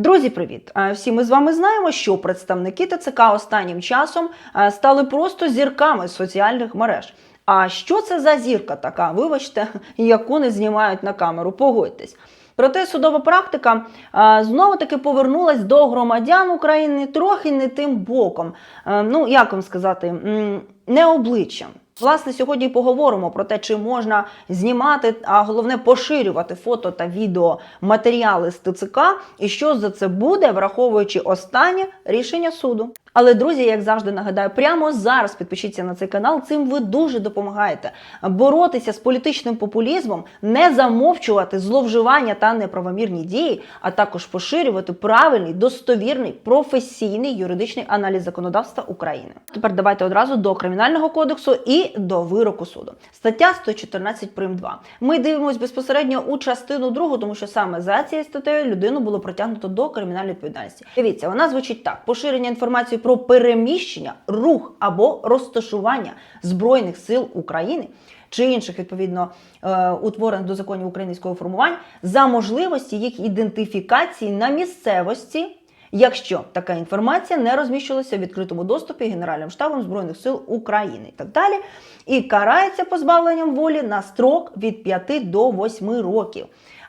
Друзі, привіт! Е, Всі ми з вами знаємо, що представники ТЦК останнім часом е, стали просто зірками соціальних мереж. А що це за зірка така? Вибачте, яку не знімають на камеру, погодьтесь. Проте судова практика е, знову таки повернулась до громадян України трохи не тим боком. Ну, як вам сказати, не обличчям. Власне, сьогодні поговоримо про те, чи можна знімати, а головне поширювати фото та відео матеріали з ТЦК, і що за це буде, враховуючи останнє рішення суду. Але друзі, як завжди нагадаю, прямо зараз підпишіться на цей канал. Цим ви дуже допомагаєте боротися з політичним популізмом, не замовчувати зловживання та неправомірні дії, а також поширювати правильний, достовірний, професійний юридичний аналіз законодавства України. Тепер давайте одразу до кримінального кодексу і до вироку суду. Стаття 114 прим. 2. Ми дивимося безпосередньо у частину другу, тому що саме за цією статтею людину було притягнуто до кримінальної відповідальності. Дивіться, вона звучить так: поширення інформації про переміщення, рух або розташування збройних сил України. Чи інших відповідно е, утворених до законів українського формувань за можливості їх ідентифікації на місцевості, якщо така інформація не розміщувалася в відкритому доступі Генеральним штабом Збройних сил України і так далі, і карається позбавленням волі на строк від 5 до 8 років.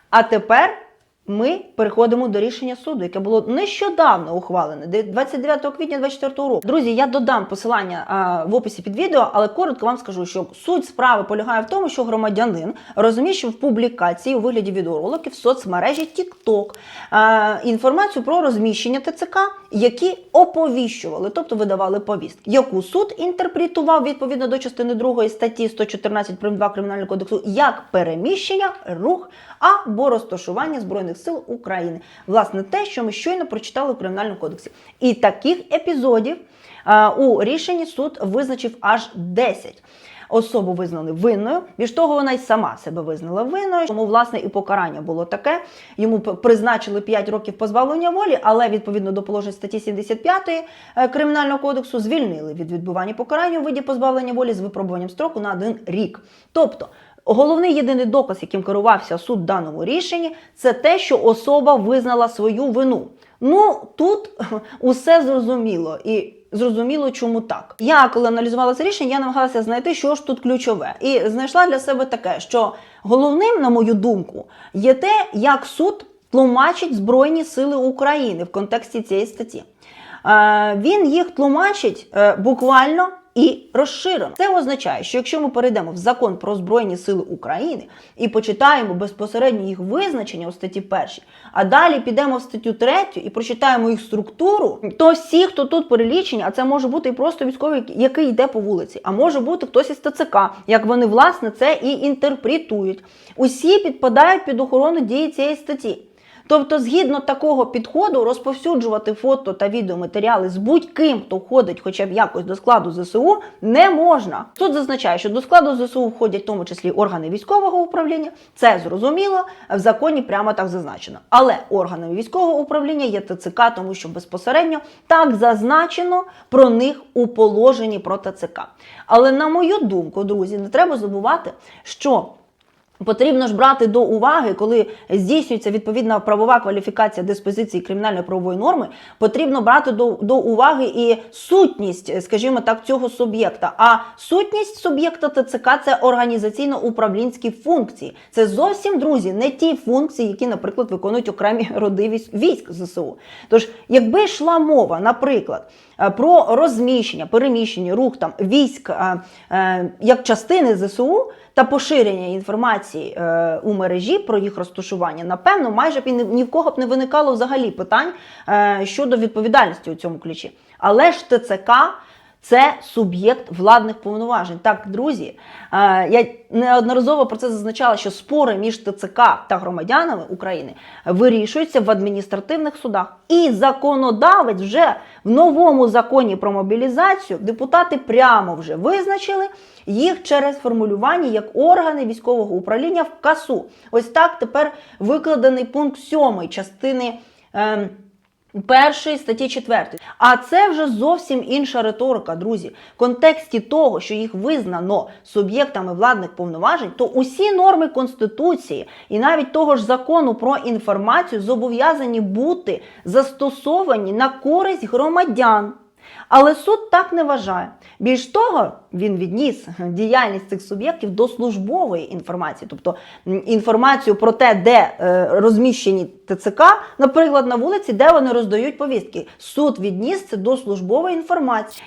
А тепер ми переходимо до рішення суду, яке було нещодавно ухвалене, де 29 квітня 2024 року. Друзі, я додам посилання а, в описі під відео, але коротко вам скажу, що суть справи полягає в тому, що громадянин розміщив публікації у вигляді відеороликів в соцмережі TikTok а, інформацію про розміщення ТЦК, які оповіщували, тобто видавали повістки, яку суд інтерпретував відповідно до частини 2 статті 114 прим. 2 Кримінального кодексу як переміщення, рух або розташування збройних сил України. Власне, те, що ми щойно прочитали у кримінальному кодексі. І таких епізодів а, у рішенні суд визначив аж 10. Особу визнали винною. Більш того, вона й сама себе визнала винною. Тому власне і покарання було таке. Йому призначили 5 років позбавлення волі, але відповідно до положень статті 75 е, кримінального кодексу звільнили від відбування покарання у виді позбавлення волі з випробуванням строку на один рік. Тобто. Головний єдиний доказ, яким керувався суд в даному рішенні, це те, що особа визнала свою вину. Ну тут усе зрозуміло і зрозуміло, чому так. Я коли аналізувала це рішення, я намагалася знайти, що ж тут ключове, і знайшла для себе таке, що головним, на мою думку, є те, як суд тлумачить Збройні Сили України в контексті цієї статті. Е, Він їх тлумачить е, буквально і розширено. Це означає, що якщо ми перейдемо в закон про Збройні Сили України і почитаємо безпосередньо їх визначення у статті 1, а далі підемо в статтю 3 і прочитаємо їх структуру, то всі, хто тут перелічені, а це може бути і просто військовий, який йде по вулиці, а може бути хтось із ТЦК, як вони власне це і інтерпретують. Усі підпадають під охорону дії цієї статті. Тобто, згідно такого підходу, розповсюджувати фото та відеоматеріали з будь-ким, хто входить хоча б якось до складу ЗСУ, не можна. Тут зазначає, що до складу ЗСУ входять в тому числі органи військового управління. Це зрозуміло, в законі прямо так зазначено. Але органами військового управління є ТЦК, тому що безпосередньо так зазначено про них у положенні про ТЦК. Але на мою думку, друзі, не треба забувати, що Потрібно ж брати до уваги, коли здійснюється відповідна правова кваліфікація диспозиції кримінальної правової норми, потрібно брати до, до уваги і сутність, скажімо так, цього суб'єкта. А сутність суб'єкта ТЦК це організаційно-управлінські функції. Це зовсім друзі, не ті функції, які, наприклад, виконують окремі роди військ- ЗСУ. Тож, якби йшла мова, наприклад, е, про розміщення, переміщення, рух там військ е, як частини ЗСУ та поширення інформації е, у мережі про їх розташування, напевно, майже б і ні в кого б не виникало взагалі питань е, щодо відповідальності у цьому ключі. Але ж ТЦК це суб'єкт владних повноважень. Так, друзі, е, я неодноразово про це зазначала, що спори між ТЦК та громадянами України вирішуються в адміністративних судах. І законодавець вже в новому законі про мобілізацію депутати прямо вже визначили їх через формулювання як органи військового управління в КАСУ. Ось так тепер викладений пункт 7 частини. Першої статті 4. А це вже зовсім інша риторика, друзі. В контексті того, що їх визнано суб'єктами владних повноважень, то усі норми Конституції і навіть того ж закону про інформацію зобов'язані бути застосовані на користь громадян. Але суд так не вважає. Більш того, він відніс діяльність цих суб'єктів до службової інформації, тобто інформацію про те, де е, розміщені ТЦК, наприклад, на вулиці, де вони роздають повістки. Суд відніс це до службової інформації.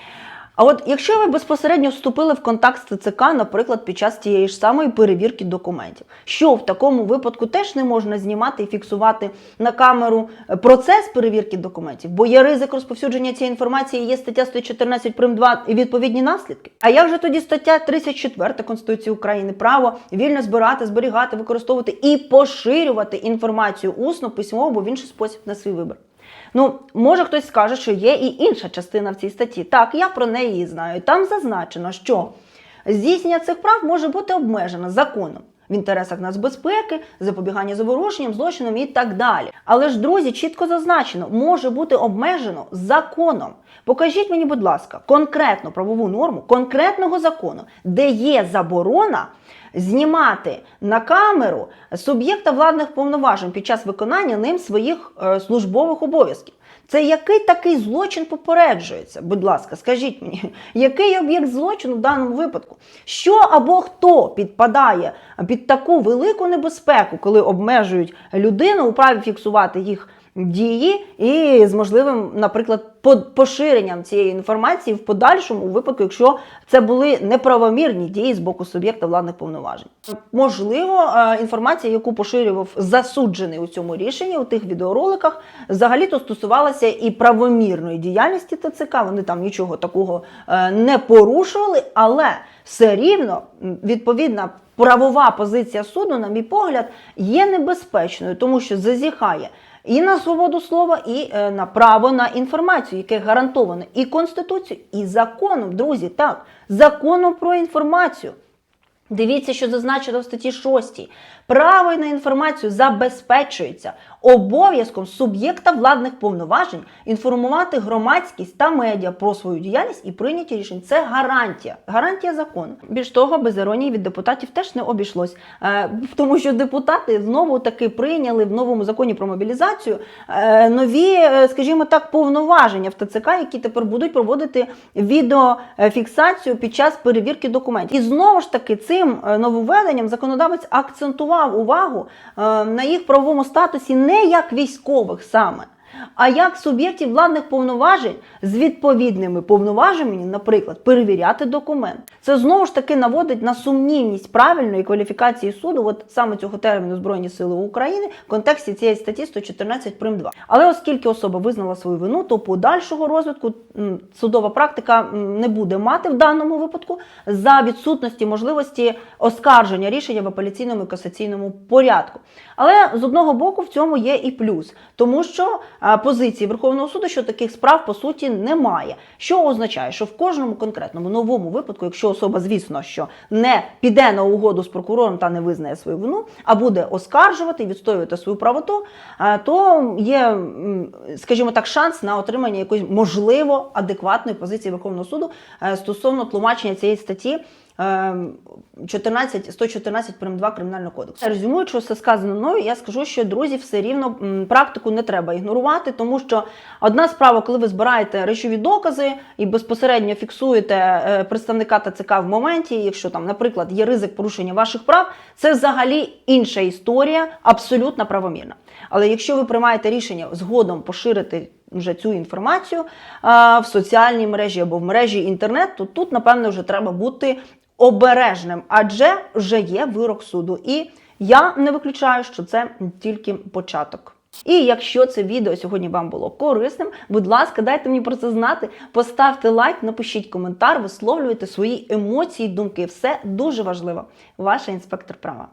А от якщо ви безпосередньо вступили в контакт з ТЦК, наприклад, під час тієї ж самої перевірки документів, що в такому випадку теж не можна знімати і фіксувати на камеру е, процес перевірки документів, бо є ризик розповсюдження цієї інформації, є стаття 114 прим. 2 і відповідні наслідки. А як же тоді стаття 34 Конституції України право вільно збирати, зберігати, використовувати і поширювати інформацію усно, письмово або в інший спосіб на свій вибір? Ну, може хтось скаже, що є і інша частина в цій статті. Так, я про неї знаю. Там зазначено, що здійснення цих прав може бути обмежено законом. В інтересах нацбезпеки, запобігання заворушенням, злочинам і так далі. Але ж, друзі, чітко зазначено, може бути обмежено законом. Покажіть мені, будь ласка, конкретну правову норму конкретного закону, де є заборона знімати на камеру суб'єкта владних повноважень під час виконання ним своїх е, службових обов'язків. Це який такий злочин попереджується? Будь ласка, скажіть мені, який об'єкт злочину в даному випадку? Що або хто підпадає під таку велику небезпеку, коли обмежують людину у праві фіксувати їх дії і з можливим, наприклад, поширенням цієї інформації в подальшому у випадку, якщо це були неправомірні дії з боку суб'єкта владних повноважень. Можливо, е, інформація, яку поширював засуджений у цьому рішенні, у тих відеороликах, взагалі-то стосувалася і правомірної діяльності ТЦК. Вони там нічого такого е, не порушували, але все рівно відповідна правова позиція суду, на мій погляд, є небезпечною, тому що зазіхає і на свободу слова, і е, на право на інформацію, яке гарантоване і Конституцією, і законом, друзі, так, законом про інформацію. Дивіться, що зазначено в статті 6. Право на інформацію забезпечується обов'язком суб'єкта владних повноважень інформувати громадськість та медіа про свою діяльність і прийняті рішень. Це гарантія, гарантія закону. Більш того, без іронії від депутатів теж не обійшлось, Е, тому що депутати знову таки прийняли в новому законі про мобілізацію е, нові, е, скажімо так, повноваження в ТЦК, які тепер будуть проводити відеофіксацію під час перевірки документів. І знову ж таки, цим нововведенням законодавець акцентував увагу е, на їх правовому статусі не як військових саме. А як суб'єктів владних повноважень з відповідними повноваженнями, наприклад, перевіряти документ, це знову ж таки наводить на сумнівність правильної кваліфікації суду, от саме цього терміну Збройні Сили України в контексті цієї статті 114 прим. 2. Але оскільки особа визнала свою вину, то подальшого розвитку судова практика не буде мати в даному випадку за відсутності можливості оскарження рішення в апеляційному і касаційному порядку. Але з одного боку в цьому є і плюс, тому що а, позиції Верховного суду, що таких справ по суті немає. Що означає, що в кожному конкретному новому випадку, якщо особа, звісно, що не піде на угоду з прокурором та не визнає свою вину, а буде оскаржувати і відстоювати свою правоту, то є, скажімо так, шанс на отримання якоїсь можливо адекватної позиції Верховного суду е, стосовно тлумачення цієї статті. Е, 14, 114 прим. 2 Кримінального кодексу. Резюмуючи все сказано мною, я скажу, що друзі, все рівно практику не треба ігнорувати, тому що одна справа, коли ви збираєте речові докази і безпосередньо фіксуєте е, представника ТЦК в моменті, якщо там, наприклад, є ризик порушення ваших прав, це взагалі інша історія, абсолютно правомірна. Але якщо ви приймаєте рішення згодом поширити вже цю інформацію а, в соціальній мережі або в мережі інтернет, то тут, напевно, вже треба бути обережним, адже вже є вирок суду. І я не виключаю, що це тільки початок. І якщо це відео сьогодні вам було корисним, будь ласка, дайте мені про це знати. Поставте лайк, напишіть коментар, висловлюйте свої емоції, думки. Все дуже важливо. Ваша інспектор права.